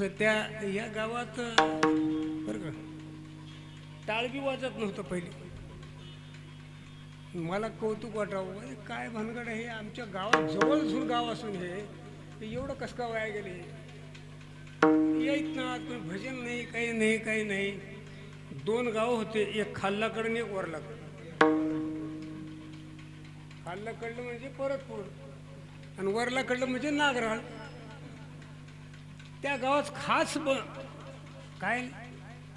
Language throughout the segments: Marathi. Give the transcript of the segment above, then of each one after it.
असं त्या या गावात बरं का टाळबी वाजत नव्हतं पहिले. मला कौतुक वाटावं अरे काय भानगड हे? आमच्या गावात जवळ गाव असून हे एवढं कसं का वाया गेले? येत ना कोणी भजन नाही काही नाही काही नाही. दोन गाव होते एक खाल्लाकडं आणि एक वरलाकडं. खाल्लाकडलं म्हणजे परतपूर आणि वरलाकडलं म्हणजे नागराळ. त्या गावात खास ब काय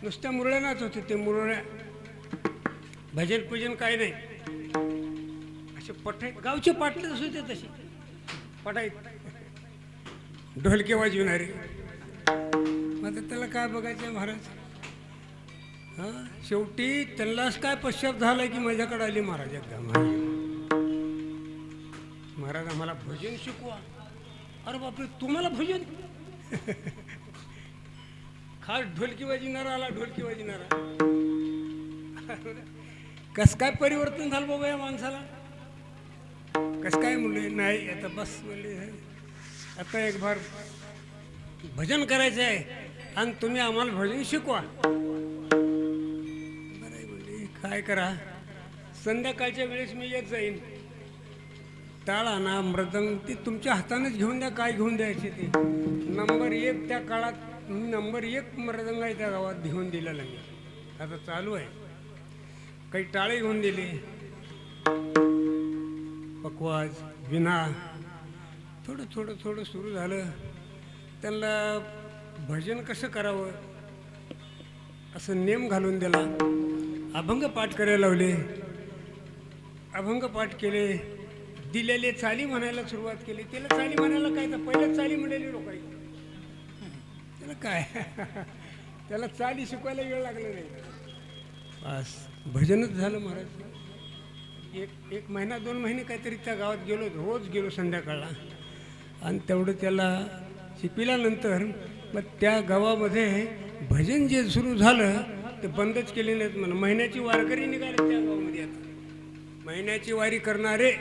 नुसत्या मुरळ्यानाच होते ते मुरळ्या. भजन पूजन काय नाही. असे पठाईत गावचे पाटलेच होते तसे. पटाईत ढोलके वाजविणारे. मग त्याला काय बघायचं महाराज? हा? शेवटी त्यांनाच काय पश्चात झाला की माझ्याकडे आली महाराज एकदा महाराज महाराज आम्हाला भजन शिकवा. अरे बापरे तुम्हाला भजन? खास ढोलकी वाजविणारा आला ढोलकी वाजणारा कस काय परिवर्तन झालं बाबा या माणसाला? कस काय म्हणले नाही आता बस म्हणले. आता एक बार भजन करायचं आहे आणि तुम्ही आम्हाला भजन शिकवा. बरं आहे म्हणले काय करा? संध्याकाळच्या वेळेस मी येत जाईन. टाळ आणा मृदंग ते तुमच्या हातानेच घेऊन द्या काय घेऊन द्यायचे ते. नंबर एक त्या काळात नंबर एक मृदंग आहे त्या गावात घेऊन दिलेला मी आता चालू आहे. काही टाळे घेऊन दिली. पकवाज विना. थोडं थोडं थोडं सुरू झालं. त्यांना भजन कसं करावं? असं नेम घालून दिला अभंग पाठ करायला लावले. अभंग पाठ केले. दिलेले चाली म्हणायला सुरुवात केली. त्याला चाली म्हणायला काय तर पहिल्याच चाली म्हणाली लोक त्याला काय? त्याला चाली शिकवायला वेळ लागला नाही. बस. भजनच झालं महाराज. एक एक महिना दोन महिने काहीतरी त्या गावात गेलो. रोज गेलो संध्याकाळला. आणि तेवढं त्याला शिकविल्यानंतर मग त्या गावामध्ये भजन जे सुरू झालं ते बंदच केले नाहीत म्हणून महिन्याची वारकरी निघाले त्या गावामध्ये आता. महिन्याची वारी करणारे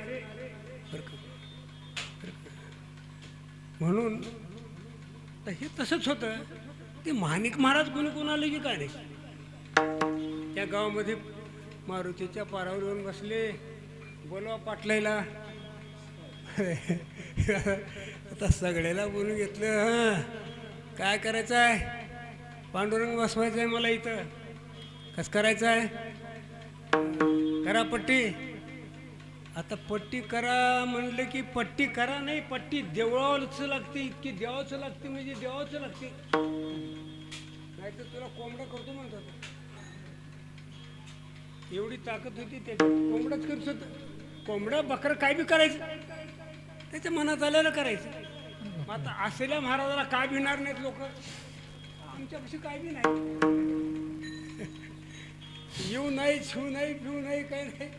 म्हणून तर हे तसंच होतं. ते माणिक महाराज कोणी कोण आले की काय नाही. त्या गावामध्ये मारुतीच्या पारावर येऊन बसले. बोलवा पाटलायला आता सगळ्याला बोलून घेतलं हां. काय करायचं आहे पांडुरंग बसवायचं आहे मला इथं. कसं करायचं आहे करा पट्टी. आता पट्टी करा म्हणलं की पट्टी करा नाही पट्टी देवळावच लागते इतकी देवाचं लागते म्हणजे देवाचं लागते. नाही तर तुला कोंबडा करतो म्हणतात. एवढी ताकद होती त्याची. कोंबडाच करत होत. कोंबडा बकरं काय बी करायचं. त्याच्या मनात आलेलं करायचं. मग आता असलेल्या महाराजाला काय भिणार नाहीत लोक? आमच्यापाशी काय बी नाही. येऊ नाही शिव नाही पिऊ नाही काही नाही.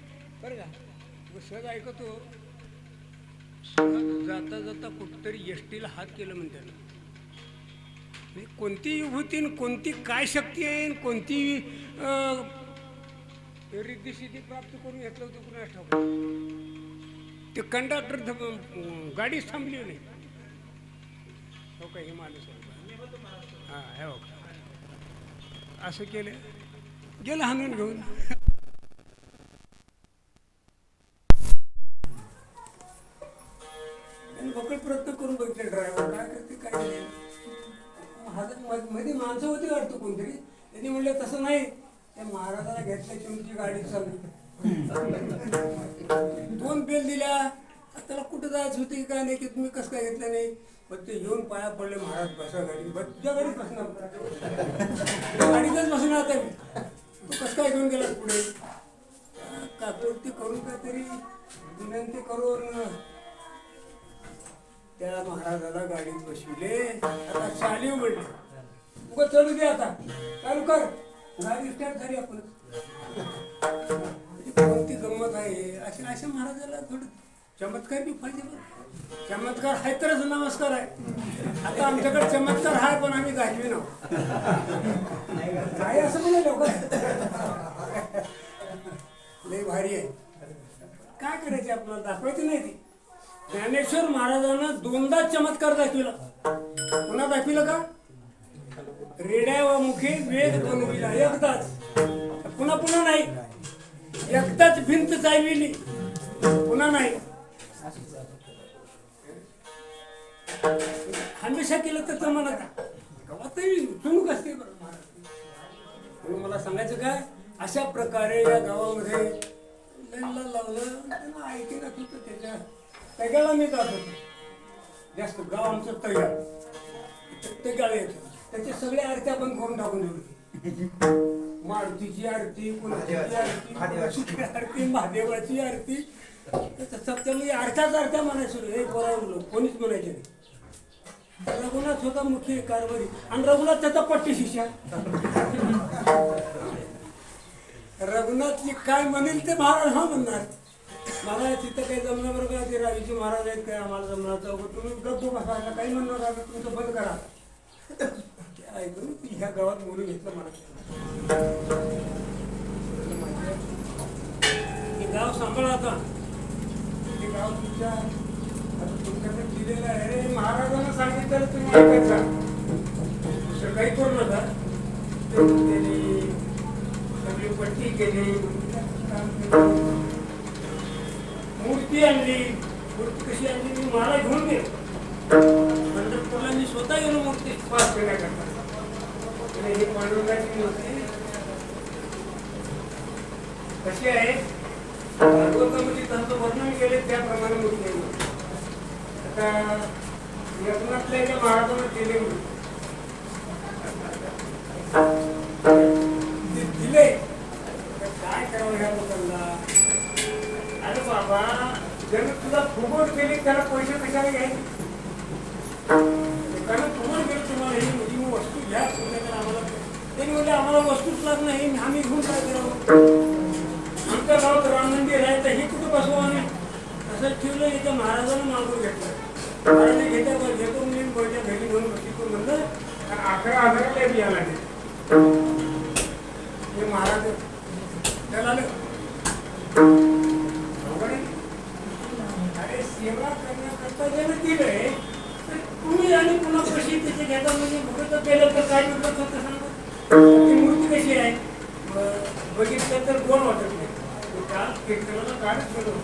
बरं का? सहज ऐकतो. सहज जाता जाता कुठतरी एसटीला हात केलं म्हणते म्हणजे कोणती विभूती कोणती काय शक्ती आहे कोणती रिद्धिशिद्धी प्राप्त करून घेतलं होतं कुणा ठाऊक? ते कंडक्टर गाडीच थांबली नाही हो का हे माणूस हां हे हो का असं केलं. गेलं हाणून घेऊन. बसा तुझ्या बसणार गाडीतच आता मी तू कसं काय घेऊन गेला पुढे? काकोटी करून काहीतरी विनंती करून. त्या महाराजाला गाडीत बसविले. आता चालीव म्हणले उगा चलू दे आता. चालू कर. गाडी स्टार्ट झाली आपण म्हणजे कोणती गंमत आहे? असे अशा महाराजाला थोडं चमत्कार बी पाहिजे चमत्कार आहे तरच नमस्कार आहे. आता आमच्याकडे चमत्कार आहे पण आम्ही गाजवी ना काय असं म्हणे लोक. लय भारी आहे. काय करायचे आपल्याला? दाखवायची नाही ते. ज्ञानेश्वर महाराजांना दोनदा चमत्कार दाखविला. पुन्हा दाखविलं का? रेड्या व मुखे वेद बनविला एकदाच. पुन्हा पुन्हा नाही. एकदाच भिंत चालविली पुन्हा नाही. हमेशा केलं तर जमाना का? गावातही चुणूक असते बरं. म्हणून मला सांगायचं काय अशा प्रकारे या गावामध्ये लयला लावलं त्यांना ऐकण्यात होतं त्याच्या मी जात होतो जास्त गाव आमचं तयार ते गाळे येतं त्याचे सगळे आरत्या बंद करून टाकून दिली मारुतीची आरती कुणाची आरती कुणाची आरती महादेवाची आरती. सप्तमी आरत्याच आरत्या म्हणायचं. हे बरोबर कोणीच म्हणायचे नाही. रघुनाथ होता मुख्य कारभारी. आणि रघुनाथ त्याचा पट्टी शिष्या. रघुनाथजी काय म्हणेल ते महाराज हा म्हणणार. मला तिथं काही जमलं बरं का? ते रावीचे महाराज आहेत काय आम्हाला जमणार चौकट तुम्ही गप्प बसायला काही म्हणणार राव, तुमचं बंद करा. ऐकून ह्या गावात बोलून घेतलं मला. गाव सांभाळा आता. हे गाव तुमच्या दिलेलं आहे. महाराजांना सांगितलं तुम्ही ऐकायचा. दुसरं काही करू नका ते सगळी पट्टी केली. मूर्ती आणली. मूर्ती कशी आणली? मी मला घेऊन गेलो. पंढरपूरला मी स्वतः गेलो मूर्ती. पास करण्याकरता आणि ही पांडुरंगाची मूर्ती. कशी आहे? भागवतामध्ये त्यांचं वर्णन केले त्याप्रमाणे मूर्ती. आता यज्ञातल्या महाराजांना दिले दिले. तर काय करावं ह्या लोकांना? अरे बाबा ज्यानं तुला फुगवट केली त्याला पैसे कशाला घ्यायचे? कारण फुगवट केली तुम्हाला ही मोठी वस्तू घ्या तुमच्याकडे आम्हाला त्यांनी म्हणले आम्हाला वस्तूच लागत नाही आम्ही घेऊन काय करावं? आमचं गाव राम मंदिर आहे तर हे कुठं बसवा आम्ही असं ठेवलं इथं महाराजांना मागून घेतलं. महाराज घेत्या घेतो मी माझ्या घरी घेऊन बसतो म्हणलं? अकरा हजाराला बिया लागेल. हे महाराज त्याला अरे सेवा करण्याकरता ज्यानं दिलंय तुम्ही आणि पुन्हा कशी तिथे घेता म्हणजे भगत केलं तर काय म्हणतात होतं सांगा ती मूर्ती कशी आहे? बघितलं तर कोण वाटत नाही. तो काल कीर्तनाला कालच गेलो.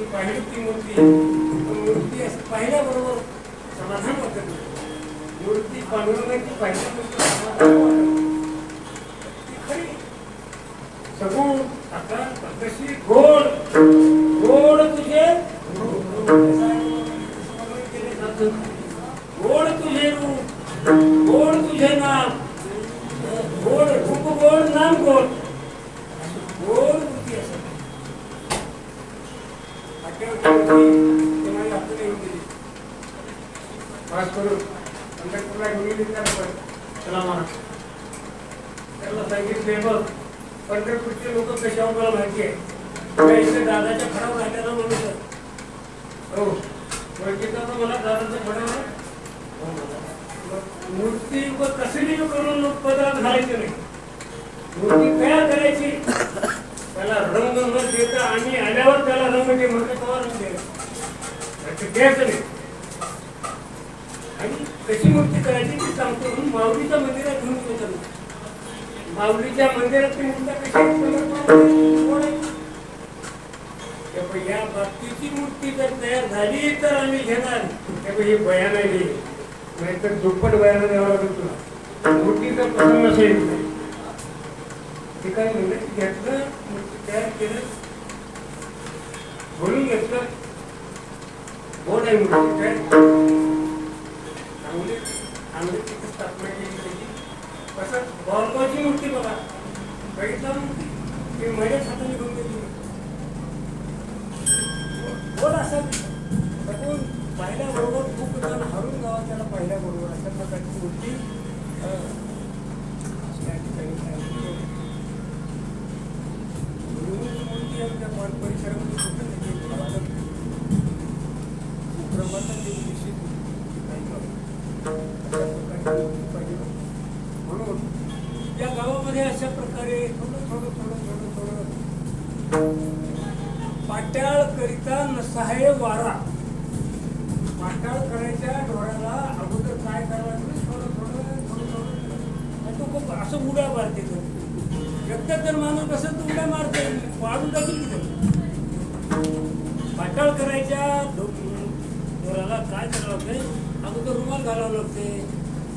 मी पाहिली ती मूर्ती मूर्ती असं पाहिल्याबरोबर समाधान वाटत नाही. मूर्ती पांडुरंगाची पाहिल्याबरोबर समाधान वाटत नाही. ती खरी. सगुण आता तशी गोड गोड घालायची नाही मूर्ती तयार करायची. त्याला रंग न देता आणि आल्यावर त्याला रंग दे म्हणजे तेव्हा रंग द्यायचा द्यायचं नाही. आणि कशी मूर्ती करायची ती सांगतो. म्हणून माऊलीच्या मंदिरात घेऊन गेलो. माऊलीच्या मंदिरात ती मूर्ती कशी या बाबतीची मूर्ती जर तयार झाली तर आम्ही घेणार. हे बयान आहे. नाहीतर दुप्पट बयान द्यावं लागेल तुला मूर्ती जर पसंत नसेल ते काय म्हणलं? घेतलं तयार केलं. बोलून घेतलं. बोल आहे मूर्ती काय चांगले चांगली तिथे स्थापना केली त्याची. कसं? बॉलबॉलची मूर्ती बघा. बघितला मूर्ती? ती माझ्याच हाताने घेऊन गेली. बोल असं. बघून पाहिल्याबरोबर खूप जण हरून गावात त्याला पाहिल्याबरोबर. अशा प्रकारची मूर्ती. Oh. दोराला काय करावं लागते अगोदर रुमाल घालावं लागते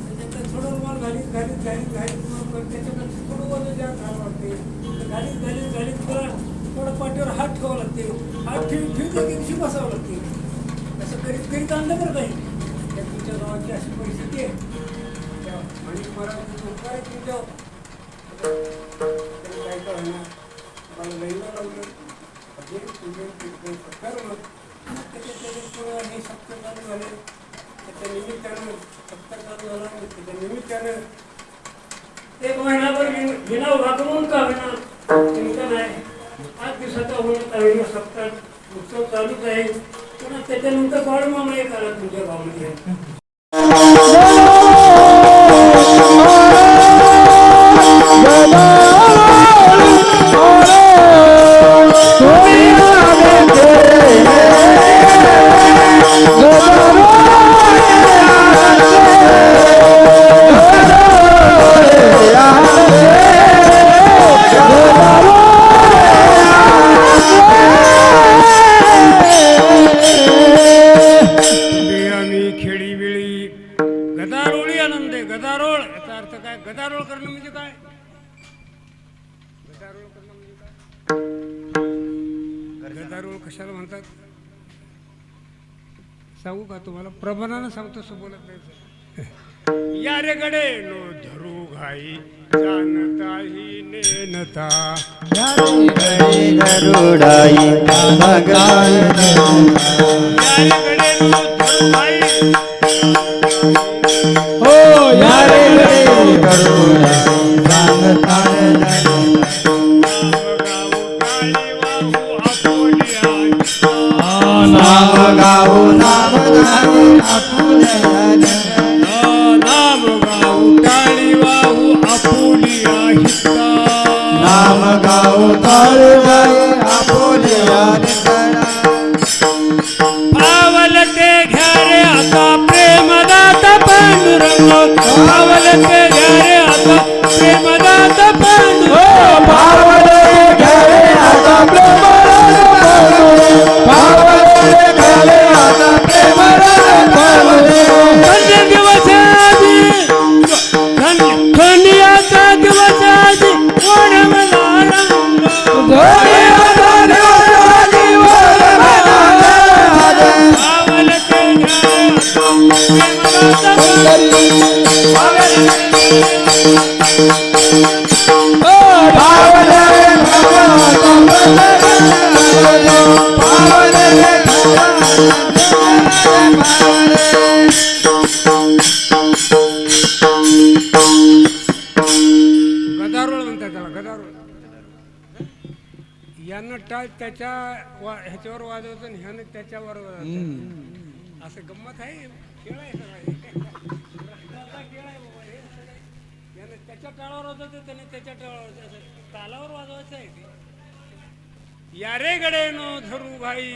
त्याच्यानंतर थोडं रुमाल घालीत घालीत घालीत घालीत. मग त्याच्यानंतर थोडं वजन जास्त घालावं लागते घालीत घालीत घालीत थोडा थोडं पाठीवर हात ठेवावं लागते हात ठेवून ठेवून की दिवशी बसावं लागते असं करीत करीत आणलं बरं काही. त्या तुमच्या गावाची अशी परिस्थिती आहे. त्या आणि मला उपकार आहे काय का मला लईला लावलं. अजून तुम्ही कीर्तन हे चालू झाले त्याच्या निमित्तानं सत्कार चालू झाला त्याच्या निमित्तानं एक महिनाभर विना वागवून का विना चिंतन आहे पाच दिवसाचा होणार आहे सप्ताह उत्सव चालूच आहे पुन्हा त्याच्यानंतर बाळमामा एक आला तुमच्या गावामध्ये सांगतो असं बोलत नाही या रे गडे नो धरू घाई जाणताही नेनता. गरुडाई गाय या रे गडे हो गरुडाई सांगताय नाम गाऊ नाम गाऊ नाम गाऊ ताळ पावल ते घ्या रे आता प्रेमदात पांडुरंग. पावल ते असं गंमत आहे? खेळ आहे सगळा. रक्ताचा खेळ आहे बाबा हे सगळं. यानं त्याच्या टाळावर वाजवतो त्याने त्याच्या टाळावर तालावर वाजवायचं आहे ते. या रे गडे नो धरू भाई.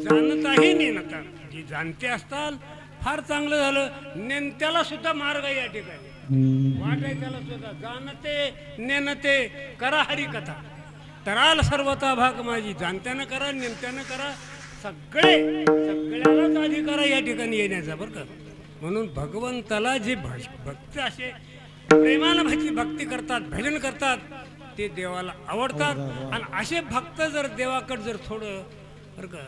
जाणताही नेनता जी जाणते असताल फार चांगलं झालं. नेनत्याला सुद्धा मार्ग आहे या ठिकाणी. वाट आहे त्याला सुद्धा. जाणते नेनते करा हरी कथा. तराल सर्वता भाग माझी. जाणत्यानं करा नेमत्यानं करा. सगळे सगळ्यालाच अधिकार आहे या ठिकाणी येण्याचा बरं का? म्हणून भगवंताला जे भज भक्त असे प्रेमानं भक्ती भक्ती करतात भजन करतात ते देवाला आवडतात. आणि असे भक्त जर देवाकडे जर थोडं बरं का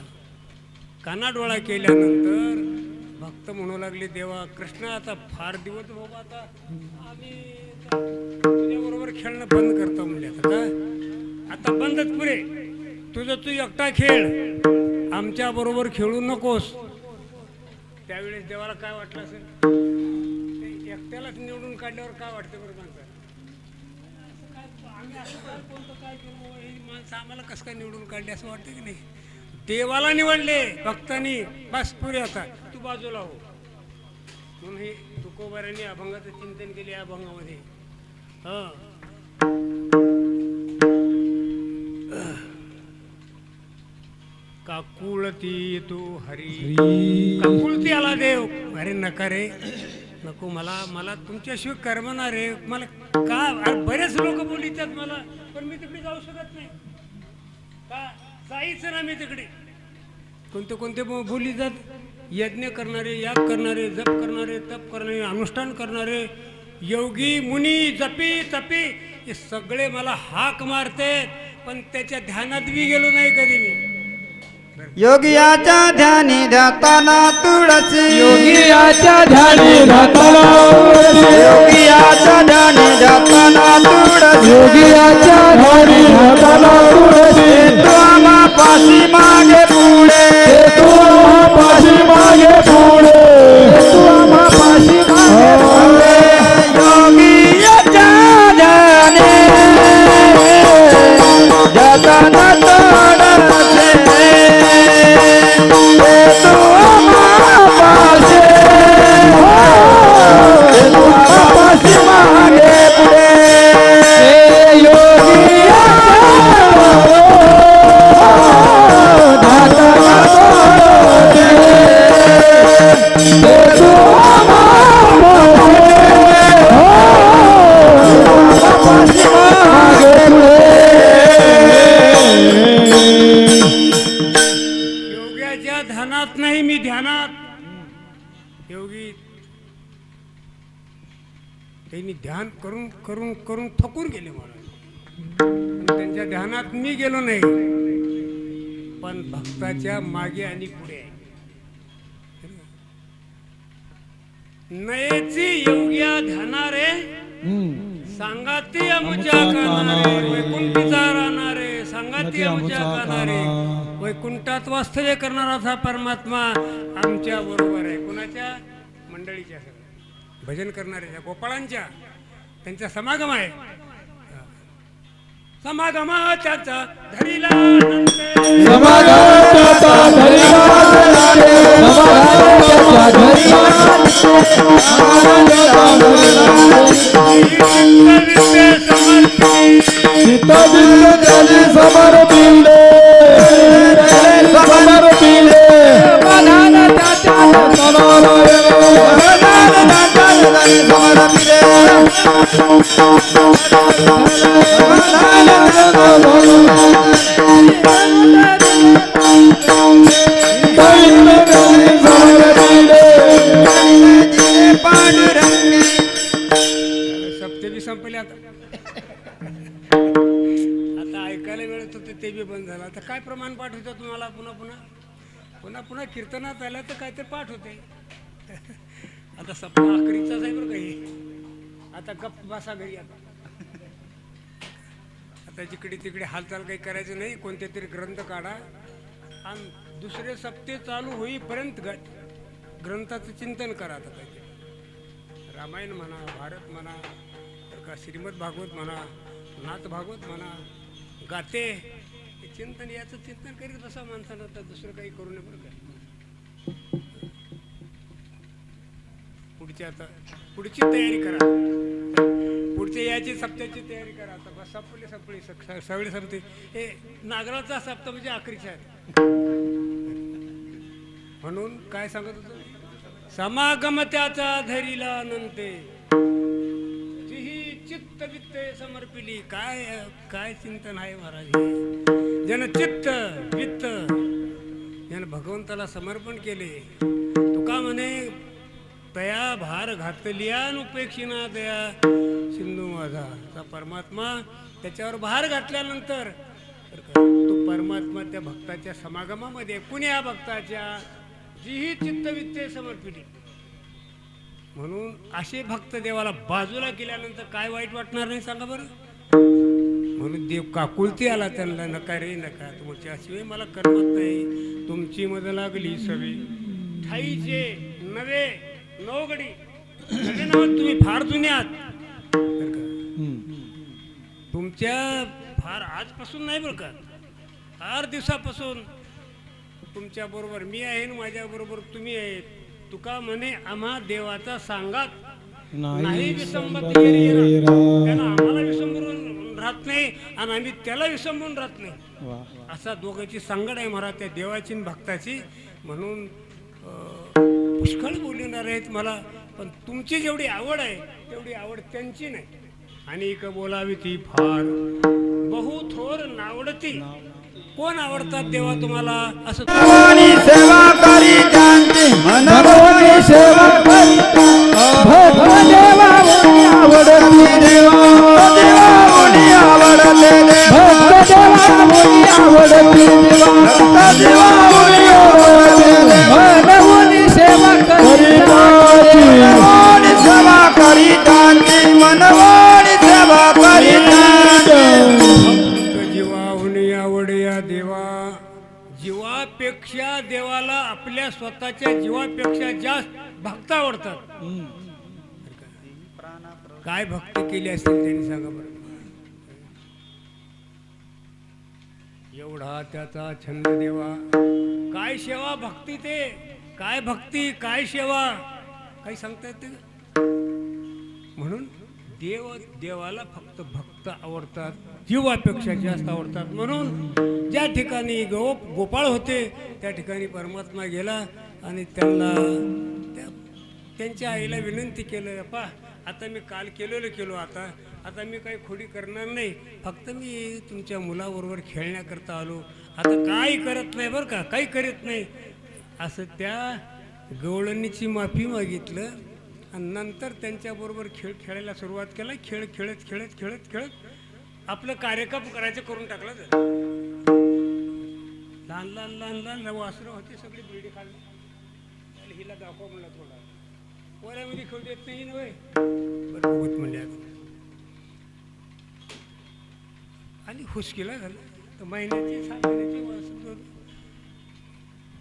कानाडोळा केल्यानंतर भक्त म्हणू लागले देवा कृष्ण आता फार दिवस बाबा आता आम्ही तुझ्याबरोबर खेळणं बंद करतो म्हणजे आता काय आता बंदच पुरे. तुझं तू एकटा खेळ. आमच्या बरोबर खेळू नकोस. त्यावेळेस देवाला काय वाटलं असेल? ते एकट्यालाच निवडून काढल्यावर काय वाटतं बरं माणसं आम्ही असं काय कोणतं काय केलं? हे माणसं आम्हाला कसं काय निवडून काढले असं वाटतं की नाही? देवाला निवडले भक्तांनी बस पुरे आता. तू बाजूला हो. म्हणून हे तुकोबारांनी अभंगाचं चिंतन केले या अभंगामध्ये. हां. काकुळती तू हरी. काकुळती आला देव. अरे नका रे. नको मला मला तुमच्याशिवाय करमणार आहे मला का? अरे बरेच लोक बोलितात मला पण मी तिकडे जाऊ शकत नाही. का? जायचं ना मी तिकडे. कोणते कोणते बोलितात यज्ञ करणारे याग करणारे जप करणारे तप करणारे अनुष्ठान करणारे योगी मुनी जपी तपी हे सगळे मला हाक मारते पण त्याच्या ध्यानात बी गेलो नाही कधी मी. योगियाच्या ध्यानी ध्याताना तुळसी योगियाच्या ध्यानी राहताना योगियाच्या ध्यानी ध्याताना तुळसी योगियाच्या ध्यानी राहताना तुळसी तू आम्हा पाशी मागे पुढे. तू आम्हा पाशी मागे पुढे. मी गेलो नाही. पण भक्ताच्या मागे आणि पुढे. नयेची योग्या ध्यानारे सांगाती अमुच्या कानारे वैकुंठीचा राहणारे सांगाती अमुच्या कानारे. वैकुंठात वास्तव्य करणारा हा परमात्मा आमच्या बरोबर आहे. कुणाच्या? मंडळीच्या भजन करणाऱ्या गोपाळांच्या. त्यांचा समागम आहे. समागम त्याचा धरीला नंतर समर्पिले समर्पिले समाधान बी संपले आता. आता ऐकायला मिळत होते ते बी बंद झालं. आता काय प्रमाण पाठ होतं तुम्हाला? पुन्हा पुन्हा? पुन्हा पुन्हा कीर्तनात आलं तर काहीतरी पाठ होते आता सप्ताह अकरीचाच आहे बरं काही आता गप्प बसा घरी आता. आता जिकडे तिकडे हालचाल काही करायचं नाही कोणते तरी ग्रंथ काढा. आणि दुसरे सप्ते चालू होईपर्यंत ग ग्रंथाचं चिंतन करा आता काही रामायण म्हणा भारत म्हणा तर का श्रीमद भागवत म्हणा नाथ भागवत म्हणा गाते. हे चिंतन याचं चिंतन करीत बसा माणसानं आता दुसरं काही करू नये बरं का. पुढची आता पुढची तयारी करा. पुढच्या याची सप्त्याची तयारी करा. आता बस संपले संपले. सगळे संपते. हे नागराचा सप्त म्हणजे अकरीचा आहे. म्हणून काय सांगत होतो? समागम त्याचा धरीला नंते. चित्त वित्त समर्पिली. काय काय चिंतन आहे महाराज ज्यानं चित्त वित्त. ज्यानं भगवंताला समर्पण केले. तुका म्हणे तया भार घातलिया उपेक्षिना दया. सिंधू माझा परमात्मा त्याच्यावर भार घातल्यानंतर तो परमात्मा त्या भक्ताच्या समागमामध्ये कुण्या भक्ताच्या जीही चित्तवित्ते समर्पिली म्हणून असे भक्त देवाला बाजूला केल्यानंतर काय वाईट वाटणार नाही सांगा बरं? म्हणून देव काकुलती आला त्यांना नका रे नका. तुमच्याशिवाय मला करमत नाही. तुमची मद लागली सवी ठाईचे नवे नवगडी. नवे नाव तुम्ही फार जुने आहात. बरं का? तुमच्या फार आजपासून नाही बरं का? फार दिवसापासून तुमच्या बरोबर मी आहे माझ्या बरोबर तुम्ही आहे तुका म्हणे आम्हा देवाचा सांगात नाही विसंबत केली ना. त्यानं आम्हाला विसंबरून राहत नाही आणि आम्ही त्याला विसंबून राहत नाही. असा दोघांची सांगड आहे महाराज त्या देवाची आणि भक्ताची. म्हणून अं, पुष्कळ बोलणार आहेत मला पण तुमची जेवढी आवड आहे तेवढी आवड त्यांची नाही. आणि एक बोलावी ती फार. बहु थोर नावडती. कोण आवडतात देवा तुम्हाला? असं सेवा करी त्यांची मनवणी सेवा करी भक्त देवा मुनी आवडती देवा. देवा मुनी आवडते भक्त देवा मुनी आवडती देवा. भक्त देवा मुनी आवडते स्वतःच्या जीवापेक्षा जास्त भक्त आवडतात. काय भक्ती केली असेल त्यांनी सांगा बरं. एवढा त्याचा छंद देवा. काय सेवा भक्ती ते? काय भक्ती काय सेवा? काही सांगता येते म्हणून देव देवाला फक्त भक्त आवडतात जीवापेक्षा जास्त आवडतात. म्हणून ज्या ठिकाणी गो गोपाळ होते त्या ठिकाणी परमात्मा गेला आणि त्यांना त्या त्यांच्या आईला विनंती केलं पा आता मी काल केलेलं केलो आता. आता मी काही खोडी करणार नाही. फक्त मी तुमच्या मुलाबरोबर खेळण्याकरता आलो. आता काही करत नाही बरं का काही करीत नाही. असं त्या गवळणीची माफी मागितलं. आणि नंतर त्यांच्याबरोबर खेळ खेळायला सुरुवात केला. खेळ खेळत खेळत खेळत खेळत आपलं कार्यक्रम करायचं करून टाकलं तर लहान लहान लहान लहान वासरं होते सगळी बिल्डी खाल्ली. हिला दाखवा म्हणला थोडा. पोऱ्यामध्ये खेळू देत नाही नव्हे बरोबर बघत म्हणले आणि हुसकीला झालं. तर महिन्याची सहा महिन्याची वासरं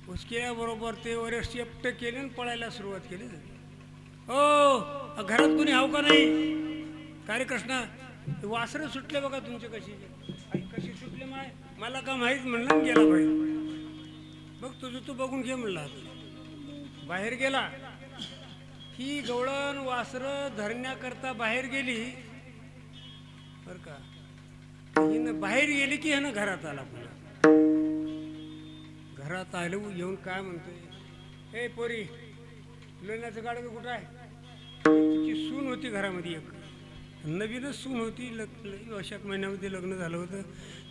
हुसकिल्याबरोबर ते वरे शेपट केले आणि पळायला सुरुवात केली. हो घरात कोणी हाव का नाही? का रे कृष्णा वासरं सुटले बघा तुमचे कशी आई, कशी सुटले माय? मला का माहीत म्हणलं गेला बाई बघ तुझं तू बघून घे म्हणला बाहेर गेला. ही गवळण वासरं धरण्याकरता बाहेर गेली. बर का? हिनं बाहेर गेली की ह्यानं घरात आला पुन्हा. घरात आलो येऊन काय म्हणतोय? हे पोरी लोण्याचं गाडगं कुठं आहे? ती सून होती घरामध्ये एक. नवीनच सून होती लग्न अशाक महिन्यामध्ये लग्न झालं होतं.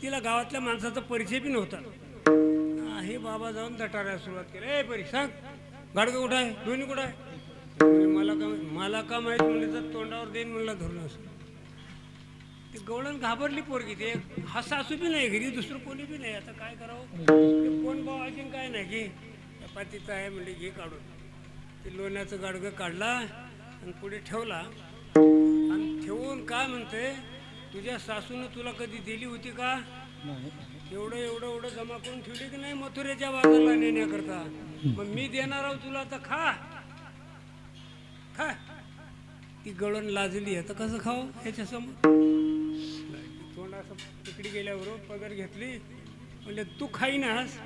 तिला गावातल्या माणसाचा परिचय बी नव्हता. हे बाबा जाऊन दटारायला सुरुवात केली. ए परी सांग. गाडगं कुठं आहे? दोन्ही कुठं आहे? मला का मला का माहीत म्हणलं तर तोंडावर देईन म्हणला धरून असं. ते गवळण घाबरली पोरगी. ते हा सासू बी नाही घरी दुसरं कोणी बी नाही. आता काय करावं? ते कोण भाऊ अजून काय नाही घे चपातीचं आहे म्हणजे घे काढून. ते लोण्याचं गाडगं काढला. आणि पुढे ठेवला. आणि ठेवून काय म्हणते तुझ्या सासूनं तुला कधी दिली होती का? एवढं एवढं एवढं जमा करून ठेवली की नाही मथुरेच्या बाजारला नेण्याकरता मग मी देणार आहोत तुला आता खा. खा. ती गळण लाजली आता कसं खाऊ ह्याच्या समोर तोंड असं तिकडे गेल्याबरोबर पगार घेतली. म्हणजे तू खाईनास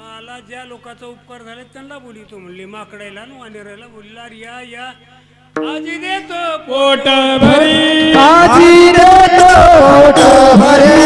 मला ज्या लोकांचा उपकार झाला त्यांना बोलितो म्हणले माकडायला आणि वानेरायला बोलला या या. आजी देतो पोट भरी. आजी देतो पोट भरी.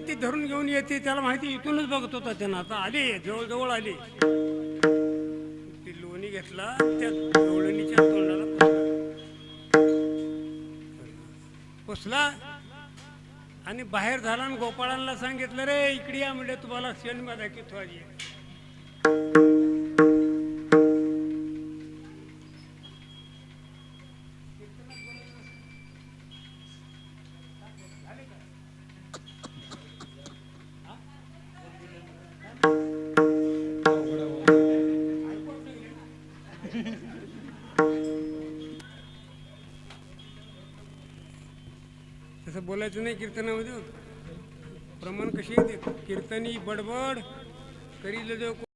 ती किती धरून घेऊन येते त्याला माहिती इथूनच बघत होता त्यानं. आता आले जवळजवळ आले. ती लोणी घेतला त्या लोणीच्या तोंडाला पुसला. आणि बाहेर झाला आणि गोपाळांना सांगितलं रे इकडे या म्हणजे तुम्हाला क्षण की थोडी तसं नाही कीर्तनामध्ये प्रमाण कशी येते? कीर्तनी बडबड करील देव